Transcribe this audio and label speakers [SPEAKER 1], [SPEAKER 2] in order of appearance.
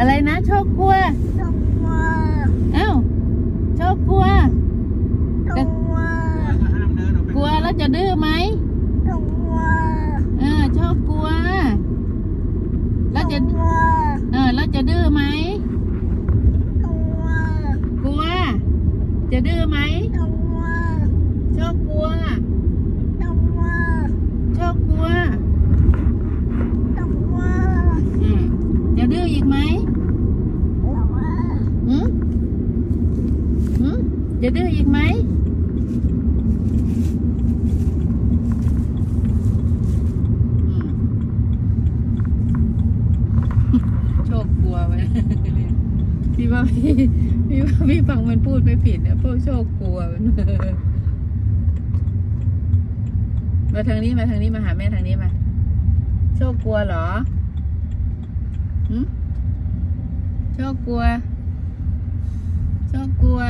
[SPEAKER 1] อะไรนะโชคกลัว
[SPEAKER 2] ตัว
[SPEAKER 1] เอ้าโชคกลัว
[SPEAKER 2] ตัว
[SPEAKER 3] ห้ามเดินออกไป
[SPEAKER 1] กลัวแล้วจะดื้อไหม
[SPEAKER 2] ตัว
[SPEAKER 1] เออโชคกลัว แล้วจะ
[SPEAKER 2] ตัว
[SPEAKER 1] เออแล้วจะดื้อไหม
[SPEAKER 2] ตัว
[SPEAKER 1] กลัว จะดื้อไหม
[SPEAKER 2] ตัว
[SPEAKER 1] โชคกลัว
[SPEAKER 2] ตัว
[SPEAKER 1] โชคกลัว
[SPEAKER 2] ตัว
[SPEAKER 1] อืมจะดื้ออีกไหมหืมหืม จะดื้ออีกไหมโชคกลัวไว้พี่ว่าพี่พี่ว่าพี่ฟังมันพูดไม่ผิดนะพวกโชคกลัวมันมาทางนี้มาทางนี้มาหาแม่ทางนี้มา โชคกลัวเหรอโชคกลัวโชคกลัว